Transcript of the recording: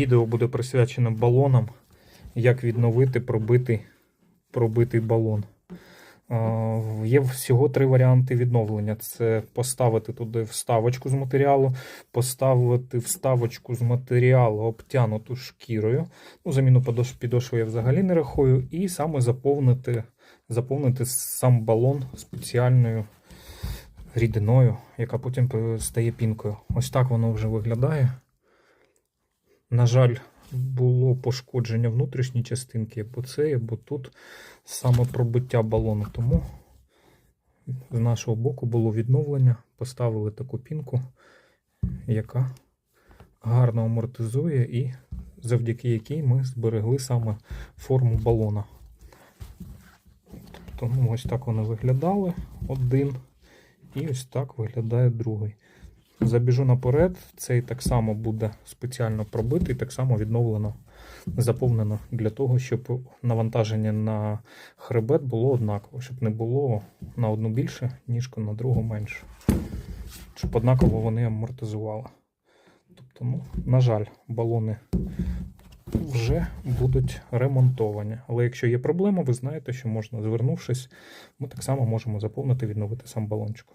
Відео буде присвячено балонам, як відновити пробитий, пробитий балон. Є всього три варіанти відновлення: це поставити туди вставочку з матеріалу, поставити вставочку з матеріалу обтянуту шкірою. Ну, заміну підошви я взагалі не рахую, і саме заповнити, заповнити сам балон спеціальною рідиною, яка потім стає пінкою. Ось так воно вже виглядає. На жаль, було пошкодження внутрішньої частинки, або це, або тут саме пробиття балону. Тому з нашого боку було відновлення, поставили таку пінку, яка гарно амортизує і завдяки якій ми зберегли саме форму балона. Ну, ось так вони виглядали один, і ось так виглядає другий. Забіжу наперед, цей так само буде спеціально пробитий, так само відновлено, заповнено для того, щоб навантаження на хребет було однаково, щоб не було на одну більше, ніж на другу менше. Щоб однаково вони амортизували. Тобто, ну, на жаль, балони вже будуть ремонтовані. Але якщо є проблема, ви знаєте, що можна, звернувшись, ми так само можемо заповнити, відновити сам балончик.